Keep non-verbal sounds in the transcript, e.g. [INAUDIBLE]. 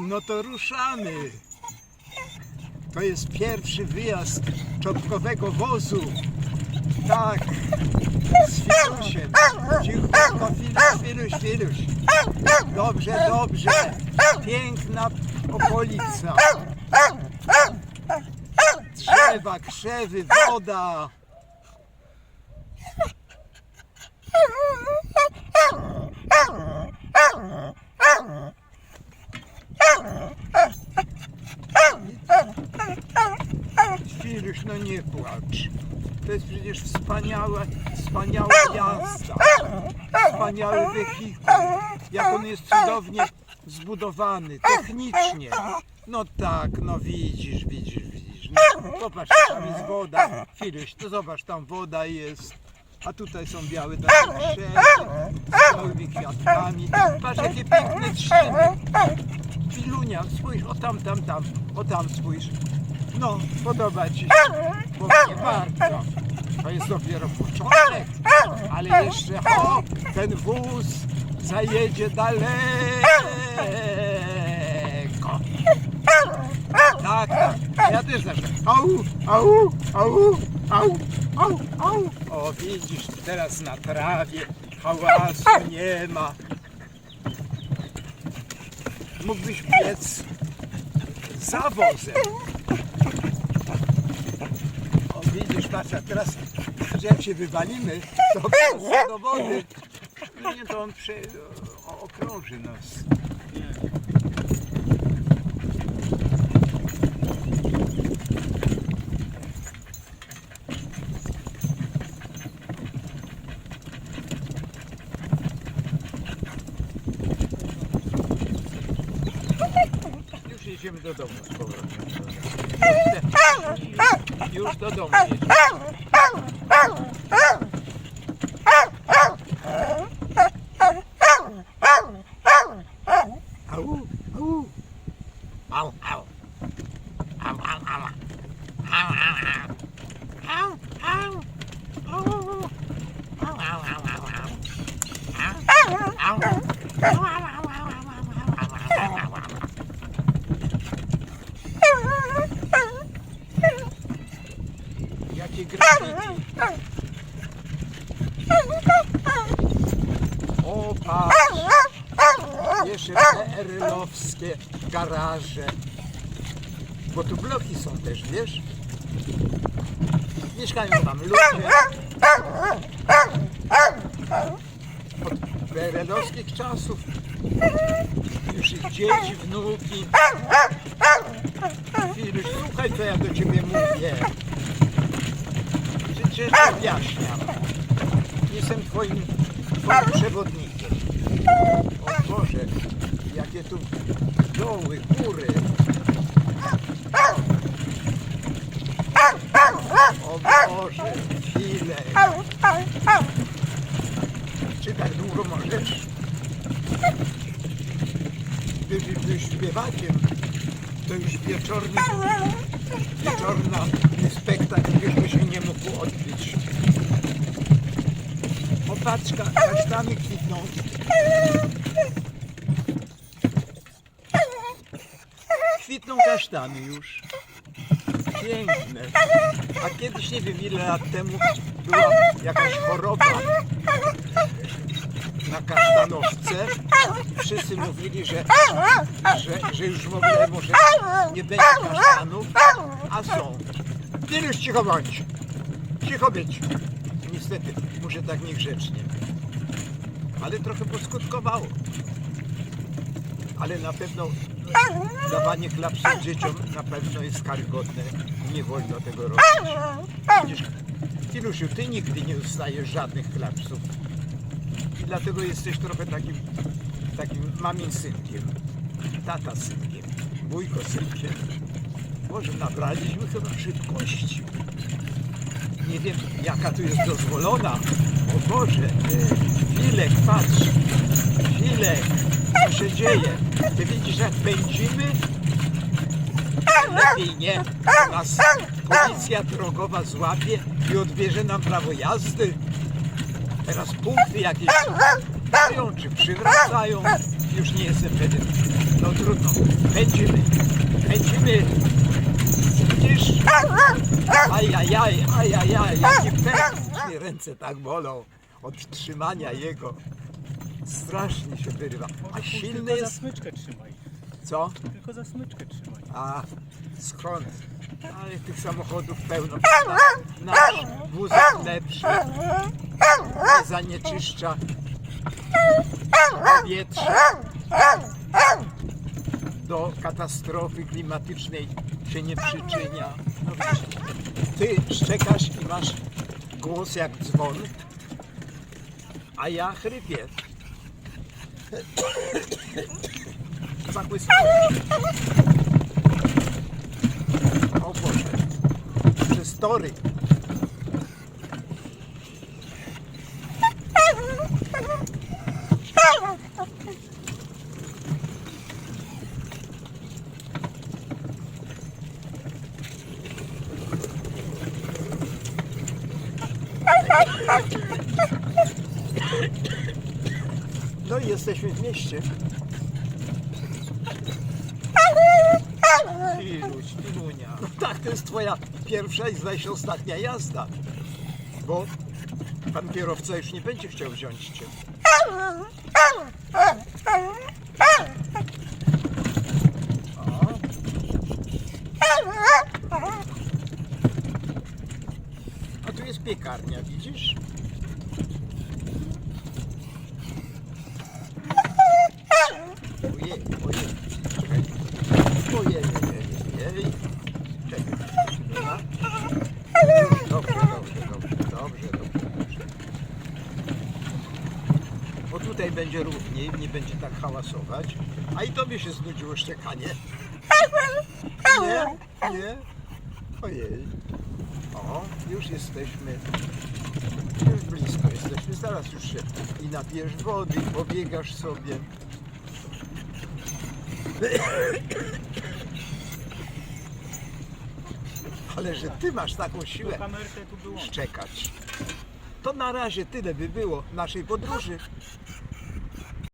No to ruszamy. To jest pierwszy wyjazd czopkowego wozu. Tak, z Filusiem. Cichutko, Filuś, Filuś, Filuś. Dobrze, dobrze. Piękna okolica. Drzewa, krzewy, woda. Filuś, no nie płacz. To jest przecież wspaniała, wspaniała jazda. Wspaniały wehikuł. Jak on jest cudownie zbudowany, technicznie. No tak, no widzisz, widzisz, widzisz. No, popatrz, tam jest woda. Filuś, to zobacz, tam woda jest. A tutaj są białe takie krzewy z białymi kwiatkami. Patrz, jakie piękne trzciny. Filunia, spójrz, o tam, tam, tam, o tam spójrz. No, podoba Ci się? Bo mnie bardzo. To jest dopiero początek, ale jeszcze, o, ten wóz zajedzie daleko. Tak, tak, ja też zawsze. Au, au, au, au, au, au. O, widzisz, teraz na trawie hałasu nie ma. Mógłbyś biec za wozem. O, widzisz, patrz, a teraz że jak się wywalimy, to wrócę [LAUGHS] do wody. No nie, to on prze, o, okrąży nas. Już jedziemy do domu z powrotem. Już do domu jedziemy. Au, au. Au, au. Au, au, au. Au, au, au. Au, au. Au, au, au. Au, au, au, au, au. Au, au. Au, au, au, au, au, au, au, au. Jakie graffiti. O, patrz. Jeszcze perlowskie garaże. Bo tu bloki są też, wiesz? Mieszkają tam ludzie. Od perelowskich czasów. Już ich dzieci, wnuki. Filuś, słuchaj, co ja do ciebie mówię. Przecież objaśniam. Jestem twoim, twoim przewodnikiem. O Boże, jakie tu doły, góry. O Boże, chwilę. Czy tak długo możesz? Gdybyś był śpiewakiem, to już wieczorny, wieczorna spektakl już się nie mógł odbyć. Opatrzka, kasztany kwitną. Kwitną kasztany już. Piękne. A kiedyś, nie wiem ile lat temu, była jakaś choroba na kasztanowce. Wszyscy mówili, że, że, że już w ogóle może nie będzie kasztanów, a są. Wiluś, cicho bądź. Cicho być. Niestety, muszę tak niegrzecznie. Ale trochę poskutkowało. Ale na pewno dawanie klapsów dzieciom na pewno jest karygodne. Nie wolno tego robić. Widzisz, ty nigdy nie dostajesz żadnych klapsów. I dlatego jesteś trochę takim, takim mamin synkiem. Tata synkiem. Wujko synkiem. Może nabraliśmy chyba szybkości. Nie wiem, jaka tu jest dozwolona. O Boże, Filek, patrz. Filek, co się dzieje? Ty widzisz, jak pędzimy? Lepiej nie. Nas policja drogowa złapie i odbierze nam prawo jazdy. Teraz punkty jakieś zaczynają, czy przywracają. Już nie jestem pewien. No trudno. Pędzimy. Pędzimy. Widzisz? Ajajaj, ajajaj, jaki pęd. Mnie ręce tak bolą od trzymania jego. Strasznie się wyrywa. A silny Tylko za jest... smyczkę trzymaj. Co? Tylko za smyczkę trzymaj. A, skąd? Ale tych samochodów pełno. Nasz wózek lepszy. Nie zanieczyszcza powietrza. Do katastrofy klimatycznej się nie przyczynia. No widzisz, ty szczekasz i masz głos jak dzwon, a ja chrypię. Zachłysnąłem się. O Boże, przez tory. No i jesteśmy w mieście. Iluś, Ilunia. No tak, to jest twoja pierwsza i zdaje się ostatnia jazda. Bo pan kierowca już nie będzie chciał wziąć cię. O. A tu jest piekarnia, widzisz? Ojej, ojej, czekaj. Ojej, ojej, ojej. Czekaj. Dobrze, dobrze, dobrze, dobrze, dobrze, dobrze. Bo tutaj będzie równiej, nie będzie tak hałasować. A i tobie się znudziło szczekanie. Nie, nie. Ojej. O, już jesteśmy. Już blisko jesteśmy. Zaraz już się i napijesz wody, i pobiegasz sobie. Ale że ty masz taką siłę szczekać. To na razie tyle by było naszej podróży.